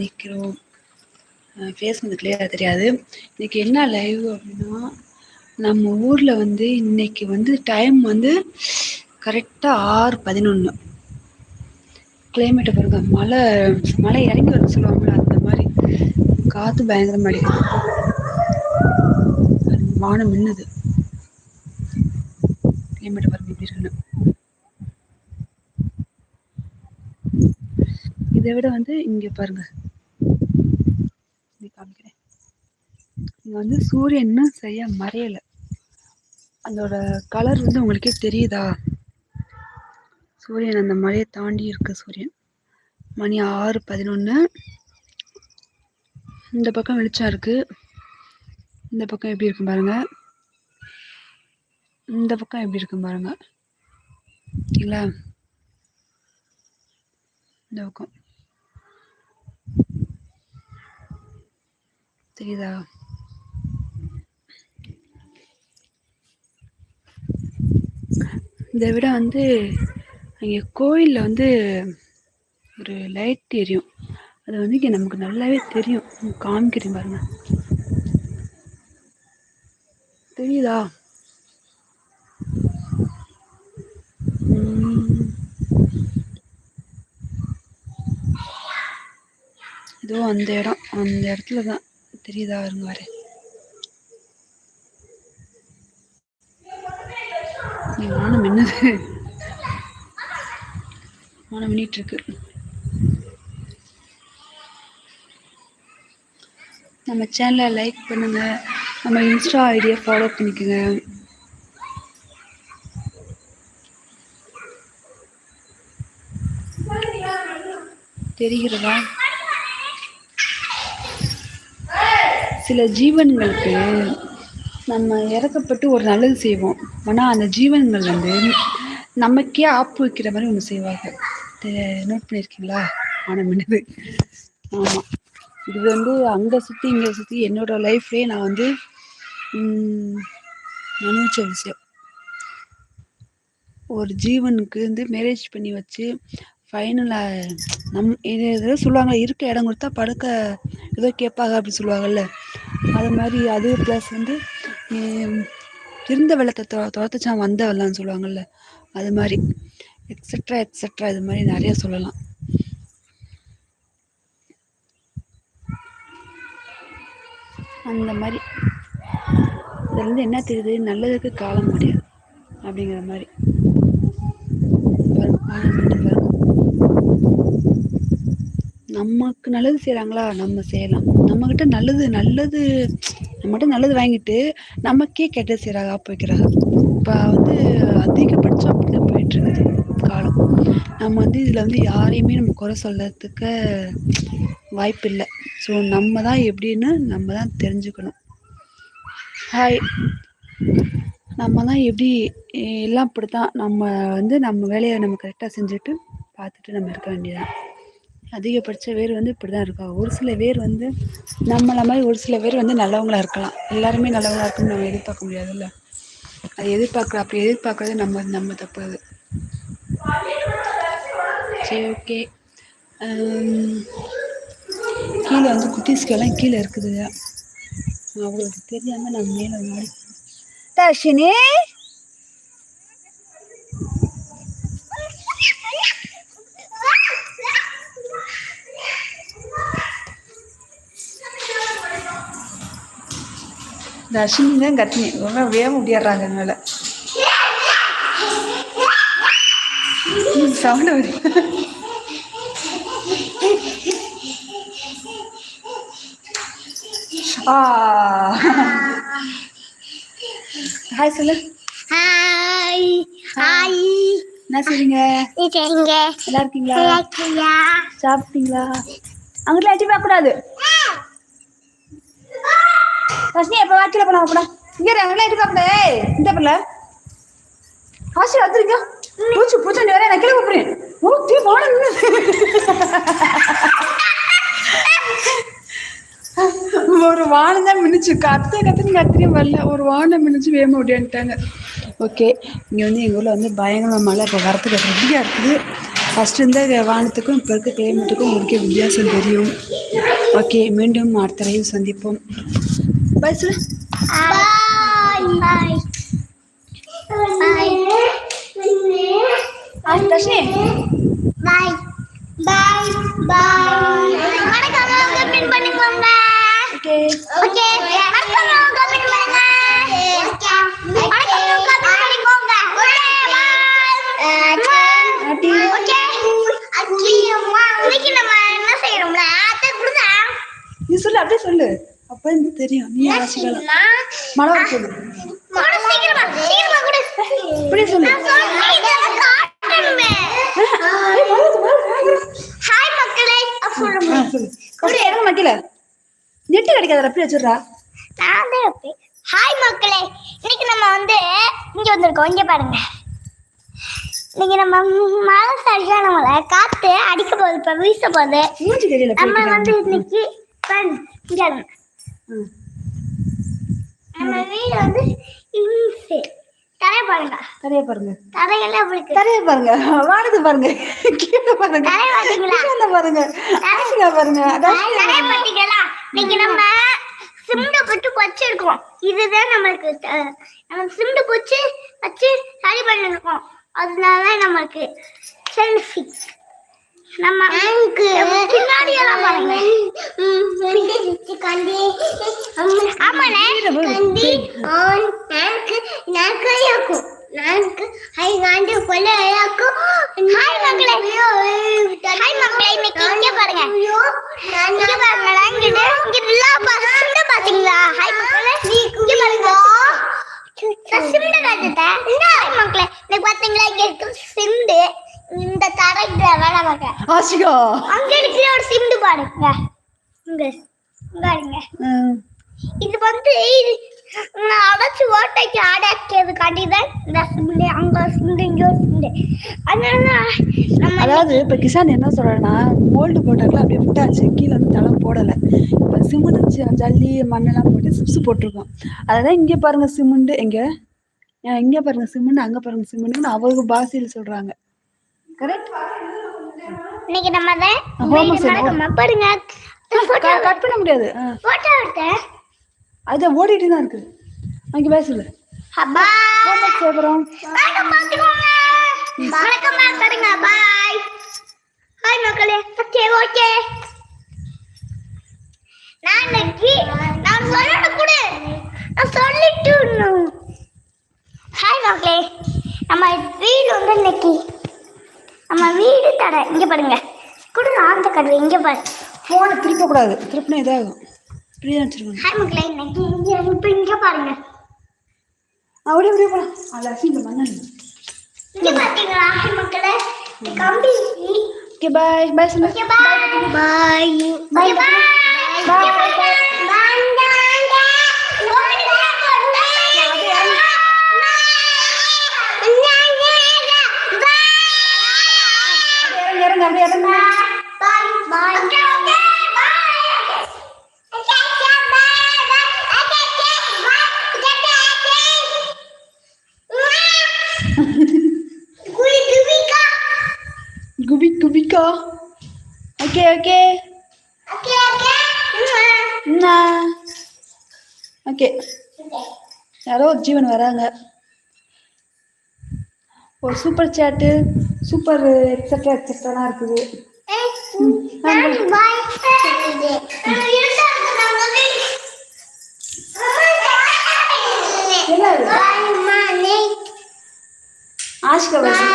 நிற்கிறோம் ஃபேஸ் வந்து கிளியராக தெரியாது. இன்னைக்கு என்ன லைவ் அப்படின்னா நம்ம ஊரில் வந்து இன்னைக்கு வந்து டைம் வந்து கரெக்டாக ஆறு பதினொன்று கிளைமேட்டை பாருங்க மழை மழை இறங்கி வர சொல்லுவாங்கள்ல அந்த மாதிரி காற்று பயங்கரமாக அடிக்கும். வானம் மின்னுது. கிளைமேட்டை பாருங்க எப்படி இருக்குன்னு. இதை விட வந்து இங்கே பாருங்க இங்க காமிக்கிறேன் இங்கே வந்து சூரியன் செய்ய மறையலை. அதோட கலர் வந்து உங்களுக்கே தெரியுதா? சூரியன் அந்த மலையை தாண்டி இருக்கு சூரியன். மணி ஆறு பதினொன்று இந்த பக்கம் வெளிச்சம் இருக்கு. இந்த பக்கம் எப்படி இருக்கும் பாருங்க. இந்த பக்கம் எப்படி இருக்கும் பாருங்க. இல்லை? இந்த பக்கம். தெரியுதா? இதை விட வந்து அங்கே கோயிலில் வந்து ஒரு லைட் எரியும். அது வந்து இங்கே நமக்கு நல்லாவே தெரியும். காமிக்கிறேன் பாருங்க. தெரியுதா? இதோ அந்த இடம். அந்த இடத்துல தான் தெரியுதா? இருங்க வரேன் வானம் என்னது? வானம் மின்னிட்டு இருக்கு நம்ம சேனலை லைக் பண்ணுங்க. நம்ம இன்ஸ்டா ஐடியை ஃபாலோ பண்ணிக்கோங்க. தெரிகிறதா? சில ஜீவன்களுக்கு நம்ம இறக்கப்பட்டு ஒரு நல்லது செய்வோம். ஆனால் அந்த ஜீவன்கள் வந்து நமக்கே ஆப்பு வைக்கிற மாதிரி ஒன்று செய்வாங்க. நோட் பண்ணியிருக்கீங்களா ஆனால் மின்னது ஆமாம் இது வந்து அங்கே சுற்றி இங்கே சுற்றி என்னோட லைஃப்லேயே நான் வந்து நினைச்ச அனுபவிச்ச விஷயம். ஒரு ஜீவனுக்கு வந்து மேரேஜ் பண்ணி வச்சு ஃபைனலாக நம் இது ஏதோ சொல்லுவாங்க இருக்க இடம் கொடுத்தா படுக்க ஏதோ கேட்பாங்க அப்படின்னு சொல்லுவாங்கல்ல. அது மாதிரி அது ப்ளஸ் வந்து இருந்த வெள்ளத்தை தொ துரத்துச்சான் வந்த வெள்ளம்னு சொல்லுவாங்கல்ல அது மாதிரி. எக்ஸட்ரா எக்ஸட்ரா இது மாதிரி நிறைய சொல்லலாம். அந்த மாதிரி. இதுலேருந்து என்ன தெரியுது? நல்லதுக்கு காலம் முடியாது அப்படிங்கிற மாதிரி. நமக்கு நல்லது செய்கிறாங்களா நம்ம செய்யலாம். நம்மக்கிட்ட நல்லது நல்லது நம்மகிட்ட நல்லது வாங்கிட்டு நமக்கே கெட்டது செய்கிறாங்க ஆப்பு வைக்கிறாங்க இப்போ வந்து அதிகபட்சம் அப்படி தான் போயிட்டுருக்குது காலம். நம்ம வந்து இதில் வந்து யாரையுமே நம்ம குறை சொல்கிறதுக்கு வாய்ப்பு இல்லை. ஸோ நம்ம தான் எப்படின்னு நம்ம தான் தெரிஞ்சுக்கணும். ஹாய் நம்ம தான் எப்படி எல்லாம் இப்படி தான் நம்ம வந்து நம்ம வேலையை நம்ம கரெக்டாக செஞ்சுட்டு பார்த்துட்டு நம்ம இருக்க வேண்டியதான் அதிகபட்ச பேர் வந்து இப்படி தான் இருக்கா? ஒரு சில பேர் வந்து நம்மள மாதிரி ஒரு சில பேர் வந்து நல்லவங்களா இருக்கலாம். எல்லாருமே நல்லவங்களா இருக்கும்னு நம்ம எதிர்பார்க்க முடியாதுல்ல. அது எதிர்பார்க்குற அப்படி எதிர்பார்க்கறது நம்ம நம்ம தப்பு அது. சரி ஓகே. கீழே வந்து குட்டீஸ்க்கெல்லாம் கீழே இருக்குது அவங்களுக்கு தெரியாமல் நம்ம மேலே மாடி தர்ஷினி! தர்ஷினி தான் கத்தினி ரொம்ப வேக முடியாடுறாங்க என்னால. சவுண்ட் வருது ஹாய் சொல்லு. ஹாய் ஹாய் என்ன செய்றீங்க? நல்லா இருக்கீங்களா? சாப்பிட்டீங்களா? அங்கிட்ட எட்டி பார்க்க கூடாது. ரஷ்னி எப்போ வாக்கில போனா கூட இங்க ரெண்டு எட்டி பார்க்க இந்த பிள்ளை ஆசி வந்துருக்கா பூச்சி பூச்சி வேற நான் கீழே கூப்பிடுறேன் ஓ தீ போன ஒரு வானம் தான் மினிச்சு கத்த கத்துன்னு கத்திரியும் வரல. ஒரு வானம் மினிச்சு வேம ஓடியான்ட்டாங்க ஓகே இங்கே வந்து எங்கள் ஊரில் வந்து பயங்கரமாக மழை. இப்போ வரத்துக்கு ரெடியாக இருக்குது. ஃபஸ்ட் இருந்த வானத்துக்கும் இப்போ இருக்க கிளைமேட்டுக்கும் முக்கிய வித்தியாசம் தெரியும். ஓகே மீண்டும் அடுத்த சந்திப்போம். பாய் சொல்லு பாய் பாய் பாய் தர்ஷினி பாய் பாய் பாய் மறக்காம கமெண்ட் பண்ணிக்கோங்க ஓகே ஓகே மறக்காம கமெண்ட் பண்ணுங்க மறக்காம கமெண்ட் பண்ணிக்கோங்க ஓகே ஓகே இன்னைக்கு நம்ம என்ன செய்யறோம்னா அத்தை கொடுங்க நீ சொல்லு அப்படியே சொல்லு அப்போ இருந்து தெரியும். நீ வாசிக்கலாம் மழை வர சொல்லு. கொடு சீக்கிரமா சீக்கிரமா கொடு. இப்படியே சொல்லு. நான் சொன்னேன் இதெல்லாம் காட்டணுமே ஹாய் மக்களே. இறங்க மாட்டில நெட்டு கிடைக்காத வச்சிடுறா. ஹாய் இன்னைக்கு நம்ம வந்து இங்க வந்திருக்கோம். இங்க பாருங்க. இன்னைக்கு நம்ம மழை சரியான மழை காத்து அடிக்க போகுது இப்ப வீச போகுது. நம்ம வந்து இன்னைக்கு நம்ம வீடு வந்து தரைய பாருங்க. தரைய பாருங்க. எப்படி இருக்கு தரைய பாருங்க. வானத்தை பாருங்க. கீழே பாருங்க. தரைய பாத்தீங்களா கீழே பாருங்க. ஆசிகா பாருங்க. அதான் தரைய பாத்தீங்களா இன்னைக்கு நம்ம சிமெண்ட் போட்டு வச்சிருக்கோம். இதுதான் நம்மளுக்கு நம்ம சிமெண்ட் போச்சு வச்சு சரி பண்ணிருக்கோம். அதனால நம்மளுக்கு செல்ஃபி நம்ம பின்னாடி எல்லாம் பாருங்க. ஆமாண்ணே. இருக்கும் ஹை காண்டு கொல்ல இருக்கும் ஹாய் மக்களே ஹாய் மக்களே இன்னைக்கு இங்க பாருங்க. இங்க பாருங்க. இங்க இங்க நல்லா பாருங்க பாத்தீங்களா? ஹாய் மக்களே இங்க பாருங்க. சிம்டு காட்டுட்டேன் ஹாய் மக்களே இன்னைக்கு பாத்தீங்களா? இங்க இருக்கு இந்த தரைக்கு வேலை பார்க்க. ஆசிகா அங்க இருக்கிற ஒரு சிம்டு பாருங்க இங்க பாருங்க. இது வந்து இது நான் அடைச்சு ஓட்டைக்கு அடைக்கிறதுக்காண்டி தான் இந்த சிண்டு அங்க சிண்டு இங்க சிண்டு அதனால தான் நம்ம அதாவது இப்போ கிஷான் என்ன சொல்றேன்னா மோல்டு போட்டாக்கல அப்படியே விட்டாச்சு. கீழே வந்து தளம் போடலை. இப்போ சிமெண்ட் ஜல்லி மண்ணெல்லாம் போட்டு சிப்ஸ் போட்டிருக்கோம் அதான் இங்கே பாருங்க சிமெண்ட் எங்க? இங்க பாருங்க சிமெண்ட் அங்க பாருங்க சிமெண்ட்னு அவங்க பாஷையில் சொல்றாங்க. கரெக்ட் இன்னைக்கு நம்ம கட் பண்ண முடியாது. போட்டோ எடுத்தேன் அது ஓடிட்டு தான் இருக்குது. அங்கே பேசல பாய் ஹாய் மக்களே. ஓகே ஓகே நான் இன்னைக்கு நான் சொல்லணும் கூட. நான் சொல்லிட்டு ஹாய் மக்களே. நம்ம வீடு வந்து இன்னைக்கு நம்ம வீடு தடை. இங்க பாருங்க. கூட அந்த கடை இங்க பாரு. ஃபோனை திருப்பக்கூடாது திருப்பினா இதாகும். இப்படியே வச்சிருக்கணும் ஹாய் மக்களே இன்னைக்கு இங்க இப்போ இங்க பாருங்க. அப்படியே அப்படியே போகலாம் அதில் அசிங்க மண்ணு இங்க பாத்தீங்களா? ஹாய் மக்களே கம்பி. ஓகே பாய் பாய் சொல்லு Okay, bye. Bye. Bye. Bye. Bye. Bye. இறங்க இறங்க அப்படியே இறங்க குபி குபிக்கா ஓகே ஓகே. என்ன? ஓகே. யாரோ ஜீவன் வராங்க. ஒரு சூப்பர் சேட்டு சூப்பர் எக்ஸட்ரா எக்ஸட்ராலாம் இருக்குது. ஆஷிகா আজকে বসে